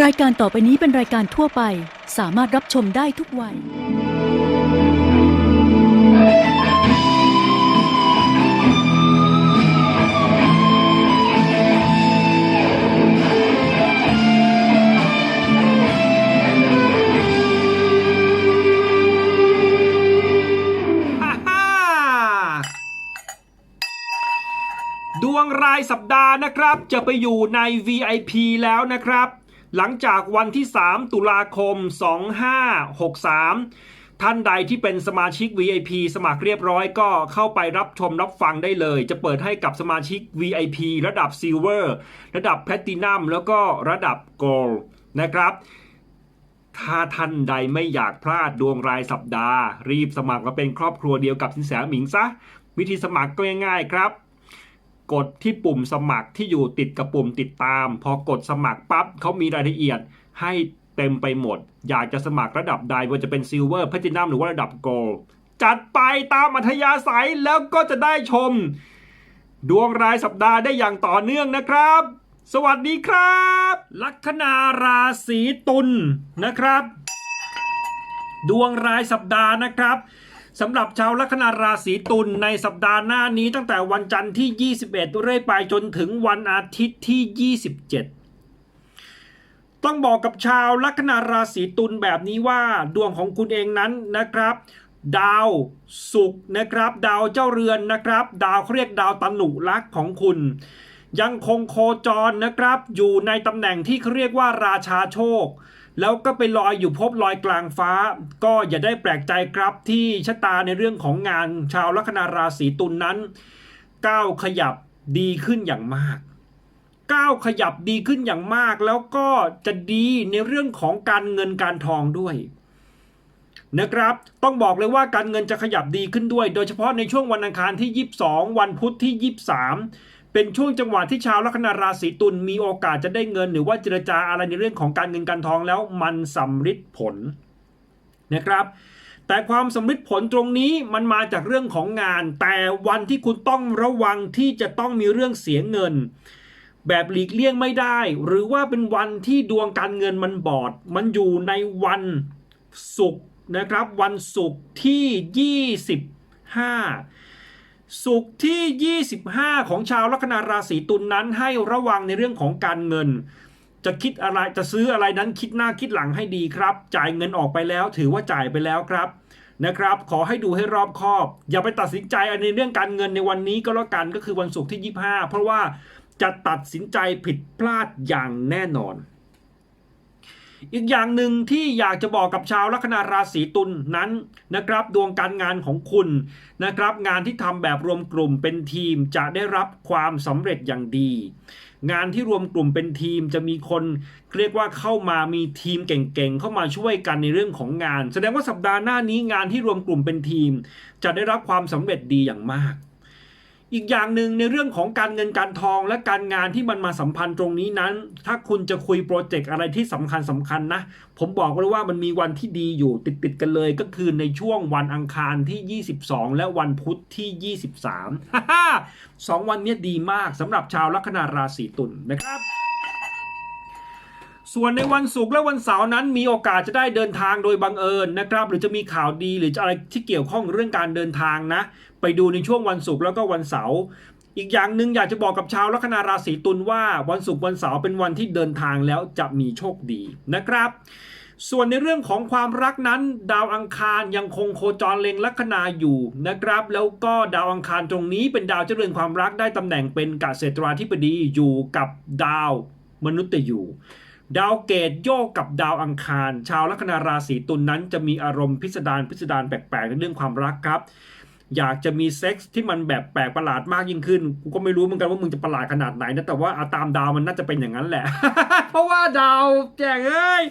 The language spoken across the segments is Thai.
รายการต่อไปนี้เป็นรายการทั่วไป สามารถรับชมได้ทุกวัย ฮ่าฮ่าดวงรายสัปดาห์นะครับ จะไปอยู่ใน VIP แล้วนะครับ หลังจากวันที่ 3 ตุลาคม 2563 ท่านใดที่เป็นสมาชิก VIP สมัครเรียบร้อยก็เข้าไปรับชมรับฟังได้เลย จะเปิดให้กับสมาชิก VIP ระดับ Silver ระดับ Platinum แล้วก็ระดับ Gold นะครับถ้าท่านใดไม่อยากพลาดดวงรายสัปดาห์ รีบสมัครมาเป็นครอบครัวเดียวกับสินแสหมิงซะ วิธีสมัครก็ง่ายๆครับ กดที่ปุ่มสมัครที่อยู่ติดกับปุ่มติดตาม พอกดสมัครปั๊บเขามีรายละเอียดให้เต็มไปหมด อยากจะสมัครระดับใดว่าจะเป็นซิลเวอร์แพตินัมหรือว่าระดับโกลจัดไปตามอัธยาศัยแล้วก็จะได้ชม ดวงรายสัปดาห์ได้อย่างต่อเนื่องนะครับ สวัสดีครับ ลัคนาราศีตุลนะครับ ดวงรายสัปดาห์นะครับ สำหรับชาวลัคนาราศีตุลในสัปดาห์หน้านี้ตั้งแต่วันจันทร์ที่ 21 เรื่อยไปจนถึงวันอาทิตย์ที่ 27 ต้องบอกกับชาวลัคนาราศีตุลแบบนี้ว่าดวงของคุณเองนั้นนะครับ ดาวศุกร์นะครับ ดาวเจ้าเรือนนะครับ ดาวเขาเรียกดาวตนุรักษ์ของคุณ ยังคงโคจรนะครับ อยู่ในตำแหน่งที่เขาเรียกว่าราชาโชค แล้วก็ไปลอยอยู่พบลอยกลางฟ้า ก็อย่าได้แปลกใจครับที่ชะตาในเรื่องของงานชาวลัคนาราศีตุลนนั้นก้าวขยับดีขึ้นอย่างมากก้าวขยับดีขึ้นอย่างมาก แล้วก็จะดีในเรื่องของการเงินการทองด้วยนะครับ ต้องบอกเลยว่าการเงินจะขยับดีขึ้นด้วย โดยเฉพาะในช่วงวันอังคารที่ 22 วันพุธที่ 23 เป็นช่วงจังหวะที่ชาวลัคนาราศีตุลมีโอกาสจะได้เงิน หรือว่าเจรจาอะไรในเรื่องของการเงินการทองแล้วมันสำฤทธิ์ผลนะครับแต่ความสำฤทธิ์ผลตรงนี้มันมาจากเรื่องของงาน แต่วันที่คุณต้องระวังที่จะต้องมีเรื่องเสียเงิน แบบหลีกเลี่ยงไม่ได้ หรือว่าเป็นวันที่ดวงการเงินมันบอด มันอยู่ในวันศุกร์นะครับ วันศุกร์ที่ 25 ศุกร์ที่ 25 ของชาวลัคนาราศีตุลนนั้นให้ระวังในเรื่องของการเงิน จะคิดอะไรจะซื้ออะไรนั้นคิดหน้าคิดหลังให้ดีครับ จ่ายเงินออกไปแล้ว ถือว่าจ่ายไปแล้วครับนะครับ ขอให้ดูให้รอบคอบ อย่าไปตัดสินใจในเรื่องการเงินในวันนี้ก็แล้วกันก็คือวันศุกร์ที่ 25 เพราะว่าจะตัดสินใจผิดพลาดอย่างแน่นอน อีกอย่างหนึ่งที่อยากจะบอกกับชาวลัคนาราศีตุลนนั้นนะครับดวงการงานของคุณนะครับ งานที่ทำแบบรวมกลุ่มเป็นทีมจะได้รับความสำเร็จอย่างดี งานที่รวมกลุ่มเป็นทีมจะมีคนเรียกว่าเข้ามามีทีมเก่งๆเข้ามาช่วยกันในเรื่องของงาน แสดงว่าสัปดาห์หน้านี้งานที่รวมกลุ่มเป็นทีม จะได้รับความสำเร็จดีอย่างมาก อีกอย่างหนึ่งในเรื่องของการเงินการทองและการงานที่มันมาสัมพันธ์ตรงนี้นั้น ถ้าคุณจะคุยโปรเจกต์อะไรที่สำคัญสำคัญนะ ผมบอกเลยว่ามันมีวันที่ดีอยู่ติดติดกันเลย ก็คือในช่วงวันอังคารที่ 22 และวันพุธที่ 23่สิบสาสองวันนี้ดีมากสำหรับชาวลัคนาราศีตุลนะครับ ส่วนในวันศุกร์และวันเสาร์นั้นมีโอกาสจะได้เดินทางโดยบังเอิญนะครับ หรือจะมีข่าวดีหรือจะอะไรที่เกี่ยวข้องเรื่องการเดินทางนะ ไปดูในช่วงวันศุกร์แล้วก็วันเสาร์อีกอย่างหนึ่งอยากจะบอกกับชาวลัคนาราศีตุลว่าวันศุกร์วันเสาร์เป็นวันที่เดินทางแล้วจะมีโชคดีนะครับ ส่วนในเรื่องของความรักนั้น ดาวอังคารยังคงโคจรเล็งลัคนาอยู่นะครับ แล้วก็ดาวอังคารตรงนี้เป็นดาวเจริญความรักได้ตำแหน่งเป็นกเกษตราธิบดีอยู่กับดาวมนุษย์ยู ดาวเกตโยกกับดาวอังคาร ชาวลัคนาราศีตุลนนั้นจะมีอารมณ์พิสดารพิสดารแปลกๆในเรื่องความรักครับ อยากจะมีเซ็กส์ที่มันแบบแปลกประหลาดมากยิ่งขึ้นกูก็ไม่รู้เหมือนกันว่ามึงจะประหลาดขนาดไหนนะแต่ว่าอาตามดาวมันน่าจะเป็นอย่างนั้นแหละ เพราะว่าดาวแจงเอ้ย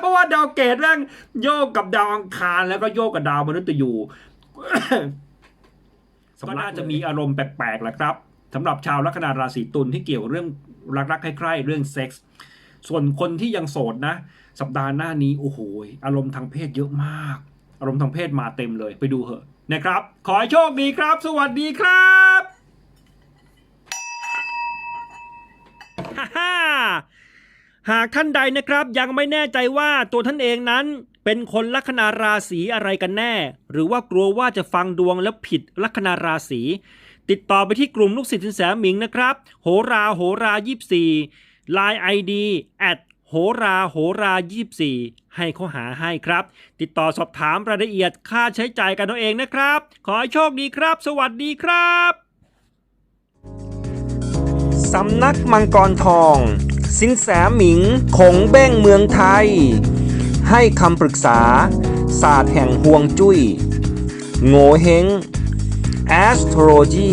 เพราะว่าดาวเกตแม่งโยกกับดาวอังคารแล้วก็โยกกับดาวมนุษย์ยูก็น่าจะมีอารมณ์แปลกๆแหละครับสำหรับชาวลัคนาราศีตุลที่เกี่ยวเรื่องรักๆใคร่ๆเรื่องเซ็กส์ ส่วนคนที่ยังโสดนะ สัปดาห์หน้านี้โอ้โหอารมณ์ทางเพศเยอะมาก อารมณ์ทางเพศมาเต็มเลยไปดูเหอะนะครับ ขอให้โชคดีครับ สวัสดีครับฮ่าฮ่าหากท่านใดนะครับยังไม่แน่ใจว่าตัวท่านเองนั้น เป็นคนลัคนาราศีอะไรกันแน่ หรือว่ากลัวว่าจะฟังดวงแล้วผิดลัคนาราศีติดต่อไปที่กลุ่มลูกศิษย์สินแสหมิงนะครับ โหราโหรา24 Line ID at โหราโหรา24 ให้เขาหาให้ครับ ติดต่อสอบถามรายละเอียดค่าใช้จ่ายกันเอาเองนะครับ ขอให้โชคดีครับ สวัสดีครับสำนักมังกรทอง สินแสหมิงคงเบ้งเมืองไทย ให้คำปรึกษา ศาสตร์แห่งห่วงจุย้ยโง่เฮง astrology